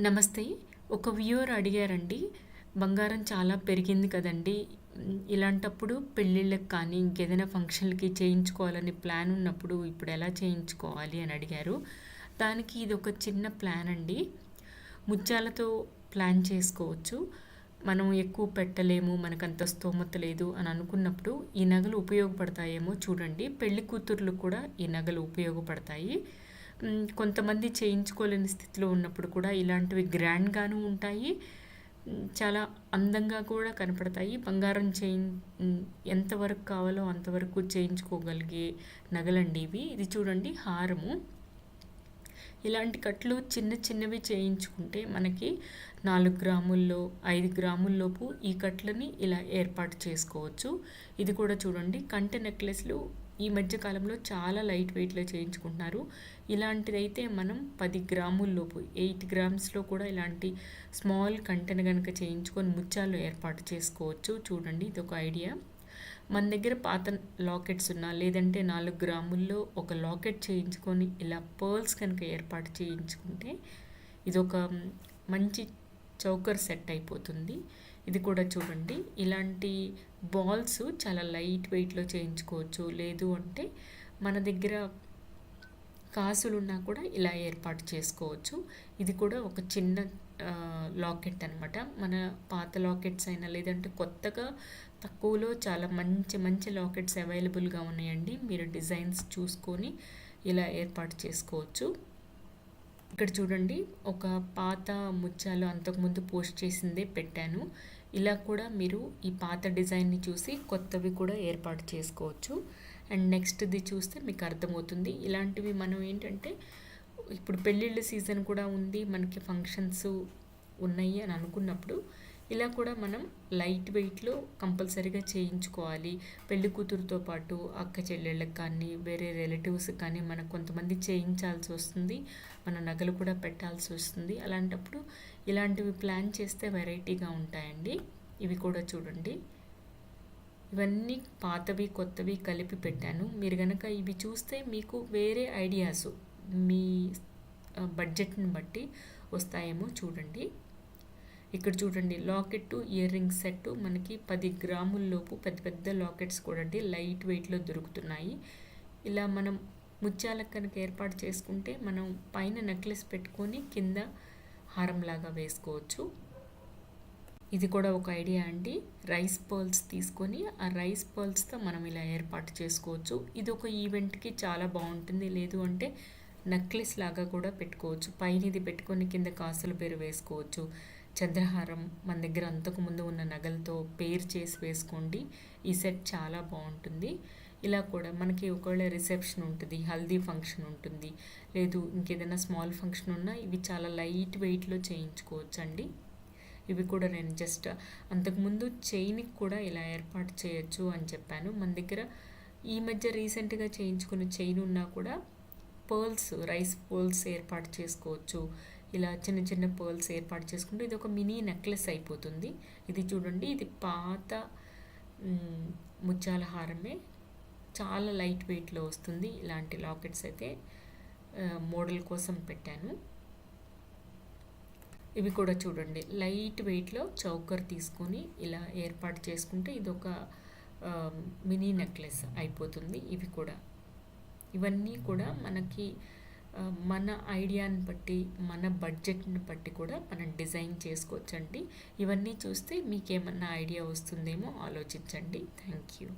నమస్తే. ఒక వ్యూవర్ అడిగారండి బంగారం చాలా పెరిగింది కదండి ఇలాంటప్పుడు పెళ్ళిళ్ళకి కానీ ఇంకేదైనా ఫంక్షన్లకి చేయించుకోవాలని ప్లాన్ ఉన్నప్పుడు ఇప్పుడు ఎలా చేయించుకోవాలి? అని అడిగారు. దానికి ఇది ఒక చిన్న ప్లాన్ అండి. ముత్యాలతో ప్లాన్ చేసుకోవచ్చు. మనం ఎక్కువ పెట్టలేము మనకంత స్తోమత లేదు అని అనుకున్నప్పుడు ఈ నగలు ఉపయోగపడతాయేమో చూడండి. పెళ్ళి కూతుర్లు కూడా ఈ నగలు ఉపయోగపడతాయి. కొంతమంది చేయించుకోలేని స్థితిలో ఉన్నప్పుడు కూడా ఇలాంటివి గ్రాండ్గాను ఉంటాయి. చాలా అందంగా కూడా కనపడతాయి. బంగారం చేయి ఎంతవరకు కావాలో అంతవరకు చేయించుకోగలిగే నగలండి ఇవి. ఇది చూడండి హారము. ఇలాంటి కట్లు చిన్న చిన్నవి చేయించుకుంటే మనకి నాలుగు గ్రాముల్లో ఐదు గ్రాముల్లోపు ఈ కట్లని ఇలా ఏర్పాటు చేసుకోవచ్చు. ఇది కూడా చూడండి కంటె నెక్లెస్లు ఈ మధ్య కాలంలో చాలా లైట్ వెయిట్లో చేయించుకుంటున్నారు. ఇలాంటిదైతే మనం పది గ్రాముల్లోపు ఎయిట్ గ్రామ్స్లో కూడా ఇలాంటి స్మాల్ కంటెన్ కనుక చేయించుకొని ముత్యాలు ఏర్పాటు చేసుకోవచ్చు. చూడండి ఇది ఒక ఐడియా. మన దగ్గర పాత లాకెట్స్ ఉన్నా లేదంటే నాలుగు గ్రాముల్లో ఒక లాకెట్ చేయించుకొని ఇలా పర్ల్స్ కనుక ఏర్పాటు చేయించుకుంటే ఇది ఒక మంచి చౌకర్ సెట్ అయిపోతుంది. ఇది కూడా చూడండి. ఇలాంటి బాల్స్ చాలా లైట్ వెయిట్లో చేయించుకోవచ్చు. లేదు అంటే మన దగ్గర కాసులు ఉన్నా కూడా ఇలా ఏర్పాటు చేసుకోవచ్చు. ఇది కూడా ఒక చిన్న లాకెట్ అనమాట మన పాత లాకెట్స్ అయినా లేదంటే కొత్తగా తక్కువలో చాలా మంచి మంచి లాకెట్స్ అవైలబుల్గా ఉన్నాయండి. మీరు డిజైన్స్ చూసుకొని ఇలా ఏర్పాటు చేసుకోవచ్చు. ఇక్కడ చూడండి ఒక పాత ముత్యాలు అంతకుముందు పోస్ట్ చేసిందే పెట్టాను. ఇలా కూడా మీరు ఈ పాత డిజైన్ని చూసి కొత్తవి కూడా ఏర్పాటు చేసుకోవచ్చు. అండ్ నెక్స్ట్ది చూస్తే మీకు అర్థమవుతుంది. ఇలాంటివి మనం ఏంటంటే ఇప్పుడు పెళ్ళిళ్ళ సీజన్ కూడా ఉంది మనకి ఫంక్షన్స్ ఉన్నాయి అని అనుకున్నప్పుడు ఇలా కూడా మనం లైట్ వెయిట్లో కంపల్సరీగా చేయించుకోవాలి. పెళ్ళి కూతురుతో పాటు అక్క చెల్లెళ్ళకి కానీ వేరే రిలేటివ్స్కి కానీ మనకు కొంతమంది చేయించాల్సి వస్తుంది. మన నగలు కూడా పెట్టాల్సి వస్తుంది. అలాంటప్పుడు ఇలాంటివి ప్లాన్ చేస్తే వెరైటీగా ఉంటాయండి. ఇవి కూడా చూడండి. ఇవన్నీ పాతవి కొత్తవి కలిపి పెట్టాను. మీరు కనుక ఇవి చూస్తే మీకు వేరే ఐడియాస్ మీ బడ్జెట్ని బట్టి వస్తాయేమో చూడండి. ఇక్కడ చూడండి లాకెట్ ఇయర్ రింగ్ సెట్ మనకి పది గ్రాముల్లోపు పెద్ద పెద్ద లాకెట్స్ కూడా అండి లైట్ వెయిట్లో దొరుకుతున్నాయి. ఇలా మనం ముత్యాలకు కనుక ఏర్పాటు చేసుకుంటే మనం పైన నెక్లెస్ పెట్టుకొని కింద హారంలాగా వేసుకోవచ్చు. ఇది కూడా ఒక ఐడియా అండి రైస్ పర్ల్స్ తీసుకొని ఆ రైస్ పర్ల్స్తో మనం ఇలా ఏర్పాటు చేసుకోవచ్చు. ఇది ఒక ఈవెంట్కి చాలా బాగుంటుంది లేదు అంటే నెక్లెస్ లాగా కూడా పెట్టుకోవచ్చు. పైన ఇది పెట్టుకొని కింద కాసుల పేరు వేసుకోవచ్చు. చంద్రహారం మన దగ్గర అంతకుముందు ఉన్న నగలతో పేర్ చేసి వేసుకోండి. ఈ సెట్ చాలా బాగుంటుంది. ఇలా కూడా మనకి ఒకవేళ రిసెప్షన్ ఉంటుంది హల్దీ ఫంక్షన్ ఉంటుంది లేదు ఇంకేదైనా స్మాల్ ఫంక్షన్ ఉన్నా ఇవి చాలా లైట్ వెయిట్లో చేయించుకోవచ్చు అండి ఇవి కూడా నేను జస్ట్ అంతకుముందు చైన్కి కూడా ఇలా ఏర్పాటు చేయొచ్చు అని చెప్పాను. మన దగ్గర ఈ మధ్య రీసెంట్గా చేయించుకున్న చైన్ ఉన్నా కూడా పర్ల్స్ రైస్ పర్ల్స్ ఏర్పాటు చేసుకోవచ్చు. ఇలా చిన్న చిన్న పర్ల్స్ ఏర్పాటు చేసుకుంటే ఇది ఒక మినీ నెక్లెస్ అయిపోతుంది. ఇది చూడండి ఇది పాత ముత్యాల హారమే. చాలా లైట్ వెయిట్లో వస్తుంది. ఇలాంటి లాకెట్స్ అయితే మోడల్ కోసం పెట్టాను. ఇవి కూడా చూడండి. లైట్ వెయిట్లో చౌకర్ తీసుకొని ఇలా ఏర్పాటు చేసుకుంటే ఇది ఒక మినీ నెక్లెస్ అయిపోతుంది. ఇవి కూడా. ఇవన్నీ కూడా మనకి మన ఐడియాని బట్టి మన బడ్జెట్ని బట్టి కూడా మనం డిజైన్ చేసుకోవచ్చండి. ఇవన్నీ చూస్తే మీకేమన్నా ఐడియా వస్తుందేమో ఆలోచించండి. Thank you.